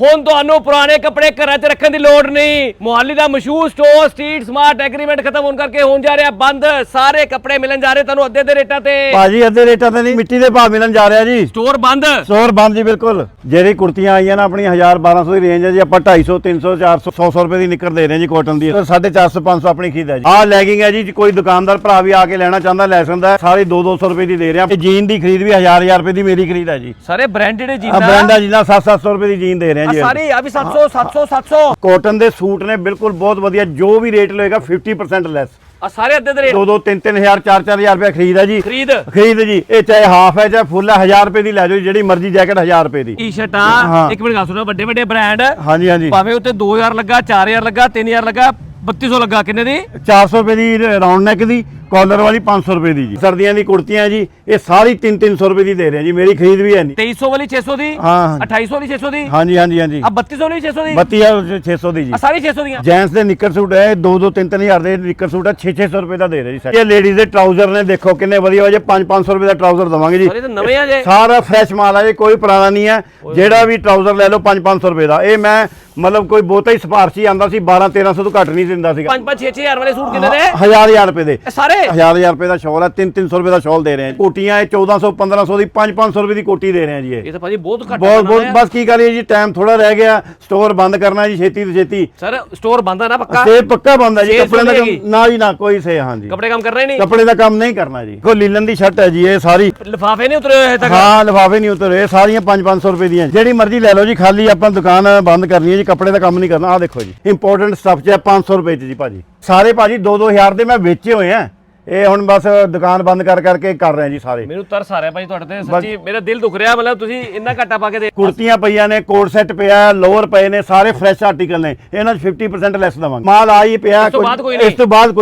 ਹੁਣ ਤੁਹਾਨੂੰ ਪੁਰਾਣੇ ਕੱਪੜੇ ਘਰਾਂ 'ਚ ਰੱਖਣ ਦੀ ਲੋੜ ਨਹੀਂ। ਮੁਹਾਲੀ ਦਾ ਮਸ਼ਹੂਰ ਸਟੋਰ ਸਟਰੀਟ ਸਮਾਰਟ ਐਗਰੀਮੈਂਟ ਖਤਮ ਹੋਣ ਕਰਕੇ ਹੋਣ ਜਾ ਰਿਹਾ ਬੰਦ। ਸਾਰੇ ਕੱਪੜੇ ਮਿਲਣ ਜਾ ਰਹੇ ਤੁਹਾਨੂੰ ਅੱਧੇ ਦੇ ਰੇਟਾਂ ਤੇ। ਭਾਜੀ ਅੱਧੇ ਰੇਟਾਂ ਤੇ ਨਹੀਂ ਮਿੱਟੀ ਦੇ ਭਾਅ ਮਿਲਣ ਜਾ ਰਿਹਾ ਜੀ। ਸਟੋਰ ਬੰਦ? ਸਟੋਰ ਬੰਦ ਜੀ ਬਿਲਕੁਲ। ਜਿਹੜੀ ਕੁੜਤੀਆਂ ਆਈਆਂ ਨਾ ਆਪਣੀ 1000 1200 ਦੀ ਰੇਂਜ ਹੈ ਜੀ। ਆਪਾਂ 250 300 400 100 100 ਰੁਪਏ ਦੀ ਨਿਕਰ ਦੇ ਰਹੇ ਹਾਂ ਜੀ ਕਾਟਨ ਦੀ। 450 500 ਆਪਣੀ ਖਰੀਦ ਹੈ ਜੀ। ਆਹ ਲੈਗਿੰਗ ਹੈ ਜੀ ਕੋਈ ਦੁਕਾਨਦਾਰ ਭਰਾ ਵੀ ਆ ਕੇ ਲੈਣਾ ਚਾਹੁੰਦਾ ਲੈ ਸਕਦਾ। ਸਾਰੀ 2 200 ਰੁਪਏ ਦੀ ਦੇ ਰਹੇ। ਹਾਂ ਜੀਨ ਦੀ ਖਰੀਦ ਵੀ 1000 1000 ਰੁਪਏ ਦੀ ਮੇਰੀ ਖਰੀਦ ਹੈ ਜੀ। ਸਾਰੇ ਬ੍ਰਾਂਡਡ ਆ ਜੀਨਾਂ? ਬ੍ਰਾਂਡ ਹੈ ਜੀ ਨਾ 7 700 ਰੁਪਏ ਦੀ ਜੀਨ ਦੇ ਰਹੇ ਜੀ ਸਾਰੀ ਆ ਵੀ 700 700 700 ਕਾਟਨ ਦੇ ਸੂਟ ਨੇ ਬਿਲਕੁਲ ਬਹੁਤ ਵਧੀਆ ਜੋ ਵੀ ਰੇਟ ਲਏਗਾ 50% ਲੈਸ ਆ ਸਾਰੇ ਅੱਧੇ ਦੇ ਰੇਟ 2 2 3 3000 4 4000 ਰੁਪਏ ਖਰੀਦ ਹੈ ਜੀ। ਖਰੀਦ। ਖਰੀਦ ਜੀ। ਇਹ ਚਾਹੇ ਹਾਫ ਹੈ ਚਾਹੇ ਫੁੱਲ ਹੈ 1000 ਰੁਪਏ ਦੀ ਲੈ ਜਾਓ ਜਿਹੜੀ ਮਰਜ਼ੀ ਜੈਕਟ 1000 ਰੁਪਏ ਦੀ। ਟੀ-ਸ਼ਰਟਾਂ। ਇੱਕ ਮਿੰਟ ਗੱਲ ਸੁਣੋ ਵੱਡੇ ਵੱਡੇ ਬ੍ਰਾਂਡ ਹਾਂਜੀ ਹਾਂਜੀ। ਭਾਵੇਂ ਉੱਤੇ 2000 ਲੱਗਾ 4000 ਲੱਗਾ 3000 ਲੱਗਾ 3200 ਲੱਗਾ ਕਿੰਨੇ ਦੀ? 400 ਰੁਪਏ ਦੀ ਰਾਉਂਡ ਨੈਕ ਦੀ। ਕਾਲਰ ਵਾਲੀ 500 ਰੁਪਏ ਦੀ ਜੀ। ਸਰਦੀਆਂ ਦੀ ਕੁੜਤੀਆਂ ਜੀ ਇਹ ਸਾਰੀ 3 300 ਰੁਪਏ ਦੀ ਦੇ ਰਹੇ ਜੀ। ਮੇਰੀ ਖਰੀਦ ਵੀ ਹੈ ਨਹੀਂ। 2300 ਵਾਲੀ 600 ਦੀ? ਹਾਂ 2800 ਵਾਲੀ 600 ਦੀ? ਹਾਂਜੀ ਹਾਂਜੀ ਹਾਂਜੀ। ਆ 3200 ਵਾਲੀ 600 ਦੀ? 32600 ਦੀ ਜੀ। ਆ ਸਾਰੀ 600 ਦੀਆਂ? ਜੈਂਟਸ ਦੇ ਨਿੱਕਰ ਸੂਟ ਹੈ 2 2 3 3000 ਦੇ ਨਿੱਕਰ ਸੂਟ ਹੈ 6 600 ਰੁਪਏ ਦਾ ਦੇ ਰਹੇ ਜੀ set। ਇਹ ਲੇਡੀਜ਼ ਦੇ ਟਰਾਊਜ਼ਰ ਨੇ ਦੇਖੋ ਕਿੰਨੇ ਵਧੀਆ ਜੇ 5 500 ਰੁਪਏ ਦਾ ਟਰਾਊਜ਼ਰ ਦਵਾਂਗੇ ਜੀ। ਸਾਰੇ ਨਵੇਂ ਆ ਜੇ। ਸਾਰਾ ਫਰੈਸ਼ ਮਾਲ ਹੈ ਜੀ ਕੋਈ ਪੁਰਾਣਾ ਨਹੀਂ ਹੈ। ਜਿਹੜਾ ਵੀ ਟਰਾਊਜ਼ਰ ਲੈ ਲਓ 5 500 ਰੁਪਏ ਦਾ। ਇਹ ਮੈਂ ਮਤਲਬ ਕੋਈ ਬਹੁਤਾ ਹੀ ਸਿਫਾਰਸ਼ੀ ਆਂਦਾ ਸੀ 12 1300 ਤੋਂ ਘੱਟ ਨਹੀਂ ਦਿੰਦਾ ਸੀਗਾ। 5 5 6 6000 ਵਾਲੇ ਸੂਟ ਕਿੰਨੇ ਦੇ ਹਜ਼ਾਰ ਹਜ਼ਾਰ ਰੁਪਏ ਦੇ। ਸਾਰੇ? ਹਜ਼ਾਰ ਹਜ਼ਾਰ ਰੁਪਏ ਦਾ ਸ਼ਾਲ ਹੈ 3 300 ਰੁਪਏ ਦਾ ਸ਼ਾਲ ਦੇ ਰਹੇ ਹਾਂ ਕੋਟੀਆਂ ਇਹ 1400 1500 ਦੀ 5 500 ਰੁਪਏ ਦੀ ਕੋਟੀ ਦੇ ਰਹੇ ਹਾਂ ਜੀ ਇਹ। ਇਹ ਤਾਂ ਭਾਜੀ ਬਹੁਤ ਘੱਟ ਬਹੁਤ ਬਹੁਤ ਬਸ ਕੀ ਕਰੀਏ ਜੀ ਟਾਈਮ ਥੋੜਾ ਰਹਿ ਗਿਆ। ਸਟੋਰ ਬੰਦ ਕਰਨਾ ਜੀ ਛੇਤੀ ਤੋਂ ਛੇਤੀ। ਸਰ ਸਟੋਰ ਬੰਦ ਆ ਨਾ ਪੱਕਾ? ਸੇ ਪੱਕਾ ਬੰਦ ਹੈ ਜੀ ਕੱਪੜੇ ਦਾ ਨਾ ਜੀ ਨਾ ਕੋਈ ਸੇ ਹਾਂ ਜੀ। ਕੱਪੜੇ ਕੰਮ ਕਰ ਰਹੇ ਨਹੀਂ? ਕੱਪੜੇ ਦਾ ਕੰਮ ਨਹੀਂ ਕਰਨਾ ਜੀ। ਕੋ ਲੀਲਨ ਦੀ ਸ਼ਰਟ ਹੈ ਜੀ ਇਹ ਸਾਰੀ। ਲਿਫਾਫੇ ਨਹੀਂ ਉਤਰੇ ਹੋਏ ਤੱਕ? ਹਾਂ ਲਿਫਾਫੇ ਨਹੀਂ ਉਤਰੇ ਸਾਰੀਆਂ 5-500 ਰੁਪਏ ਦੀਆਂ। ਜਿਹੜੀ ਮਰਜ਼ੀ ਲੈ ਲਓ ਜੀ ਖਾਲੀ ਆਪਾਂ ਦੁਕਾਨ ਬੰਦ ਕਰਨੀ ਹੈ ਜੀ ਕੱਪੜੇ ਦਾ ਕੰਮ ਨਹੀਂ ਕਰਨਾ ਆਹ ਦੇਖੋ ਜੀ। ਇੰਪੋਰਟੈਂਟ ਸਟਫ ਚ ਹੈ 500 ਰੁਪਏ ਚ ਜੀ ਭਾਜੀ। ਸਾਰੇ ਭਾਜੀ 2-2000 ਦੇ ਮੈਂ ਵੇਚੇ ਹੋਏ ਆ। ਇਹ ਹੁਣ ਬਸ ਦੁਕਾਨ ਬੰਦ ਕਰ ਕਰਕੇ ਕਰ ਰਹੇ ਜੀ ਸਾਰੇ। ਮੈਨੂੰ ਤਰਸ ਆ ਰਿਹਾ ਭਾਜੀ ਤੁਹਾਡੇ ਤੇ ਸੱਚੀ ਮੇਰਾ ਦਿਲ ਦੁਖ ਰਿਹਾ ਮਤਲਬ ਤੁਸੀਂ ਇੰਨਾ ਘਾਟਾ ਪਾ ਕੇ ਦੇ ਕੁੜਤੀਆਂ ਪਈਆਂ ਨੇ ਕੋਟ ਸੈੱਟ ਪਿਆ ਲੋਅਰ ਪਏ ਨੇ ਸਾਰੇ ਫਰੈਸ਼ ਆਰਟੀਕਲ ਨੇ। ਇਹਨਾਂ 'ਚ 50% ਲੈਸ ਦਵਾਂਗੇ। ਮਾਲ ਆ ਹੀ ਪਿਆ ਇਸ ਤੋਂ ਬਾਅਦ ਕੋਈ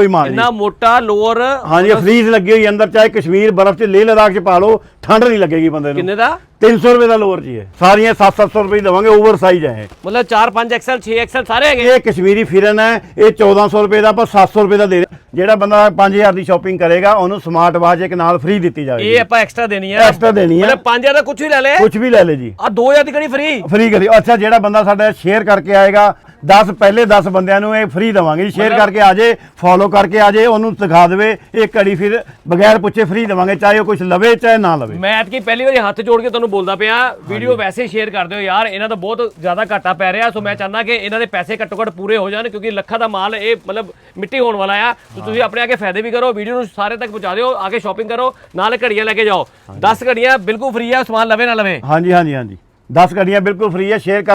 ਨਹੀਂ। ਮਾਲ ਇੰਨਾ ਮੋਟਾ ਲੋਅਰ ਹਾਂਜੀ ਫਰੀਜ਼ ਲੱਗੀ ਹੋਈ ਅੰਦਰ ਚਾਹੇ ਕਸ਼ਮੀਰ ਬਰਫ਼ 'ਚ ਲੇਹ ਲਦਾਖ 'ਚ ਪਾ ਲਓ ਠੰਡ ਨਹੀਂ ਲੱਗੇਗੀ ਬੰਦੇ ਨੂੰ। ਕਿੰਨੇ ਦਾ? 300 ਰੁਪਏ ਦਾ ਲੋਅਰ ਜੀ ਹੈ ਸਾਰੀਆਂ 7-700 ਰੁਪਏ ਦੀ ਦਵਾਂਗੇ ਓਵਰ ਸਾਈਜ਼ ਹੈ ਇਹ। ਮਤਲਬ 4 5 ਐਕਸਲ 6 ਐਕਸਲ ਸਾਰੇ ਹੈਗੇ? ਇਹ ਕਸ਼ਮੀਰੀ ਫਿਰਨ ਹੈ ਇਹ 1400 ਰੁਪਏ ਦਾ ਆਪਾਂ 700 ਰੁਪਏ ਦਾ ਦੇ ਰਹੇ। ਹਾਂ। ਜਿਹੜਾ ਬੰਦਾ 5000 ਦੀ ਸ਼ਾਪਿੰਗ ਕਰੇਗਾ ਉਹਨੂੰ ਸਮਾਰਟ ਵਾਚ ਇੱਕ ਨਾਲ ਫ੍ਰੀ ਦਿੱਤੀ ਜਾਵੇਗੀ। ਇਹ ਆਪਾਂ ਐਕਸਟਰਾ ਦੇਣੀ ਹੈ। Extra ਦੇਣੀ ਹੈ। ਮਤਲਬ 5000 ਦਾ ਕੁਝ ਵੀ ਲੈ ਲੈ। ਕੁਝ ਵੀ ਲੈ ਲੈ ਜੀ। ਆ 2000 ਦੀ ਕਣੀ ਫ੍ਰੀ ਫ੍ਰੀ ਕਰੀ। ਅੱਛਾ ਜਿਹੜਾ ਬੰਦਾ ਸਾਡਾ ਸ਼ੇਅਰ ਕਰਕੇ ਆਏਗਾ 10 ਪਹਿਲੇ 10 ਬੰਦਿਆਂ ਨੂੰ ਇਹ ਫ੍ਰੀ ਦਵਾਂਗੇ ਸ਼ੇਅਰ ਕਰਕੇ ਆ ਜੇ ਫੋਲੋ ਕਰਕੇ ਆ ਜੇ ਉਹਨੂੰ ਦਿਖਾ ਦੇਵੇ। ਇਹ ਘੜੀ ਫਿਰ ਬਗੈਰ ਪੁੱਛੇ ਫ੍ਰੀ ਦਵਾਂਗੇ ਚਾਹੇ ਉਹ ਕੁਝ ਲਵੇ ਚਾਹੇ ਨਾ ਲਵੇ। ਮੈਂ ਐਤਕੀ ਪਹਿਲੀ ਵਾਰੀ ਹੱਥ ਜੋੜ ਕੇ ਤੁਹਾਨੂੰ ਬੋਲਦਾ ਪਿਆ। ਵੀਡੀਓ ਵੈਸੇ ਸ਼ੇਅਰ ਕਰ ਦਿਓ ਯਾਰ ਇਹਨਾਂ ਦਾ ਬਹੁਤ ਜ਼ਿਆਦਾ ਘਾਟਾ ਪੈ ਰਿਹਾ। ਸੋ ਮੈਂ ਚਾਹੁੰਦਾ ਕਿ ਇਹਨਾਂ ਦੇ ਪੈਸੇ ਘੱਟੋ ਘੱਟ ਪੂਰੇ ਹੋ ਜਾਣ ਕਿਉਂਕਿ ਲੱਖਾਂ ਦਾ ਮਾਲ ਇਹ ਮਤਲਬ ਮਿੱਟੀ ਹੋਣ ਵਾਲਾ ਆ। ਤੇ ਤੁਸੀਂ ਆਪਣੇ ਆ ਕੇ ਫਾਇਦੇ ਵੀ ਕਰੋ ਵੀਡੀਓ ਨੂੰ ਸਾਰੇ ਤੱਕ ਪਹੁੰਚਾ ਦਿਓ ਆ ਕੇ ਸ਼ਾਪਿੰਗ ਕਰੋ ਨਾਲ ਘੜੀਆਂ ਲੈ ਕੇ ਜਾਓ। 10 ਘੜੀਆਂ ਬਿਲਕੁਲ ਫ੍ਰੀ ਆ ਸਮਾਨ ਲਵੇ ਨਾ ਲਵੇ। ਹਾਂਜੀ ਹਾਂਜੀ ਹਾਂਜੀ। 10 ਘੜੀਆਂ ਬਿਲਕੁਲ ਫ੍ਰੀ ਹੈ ਸ਼ੇਅਰ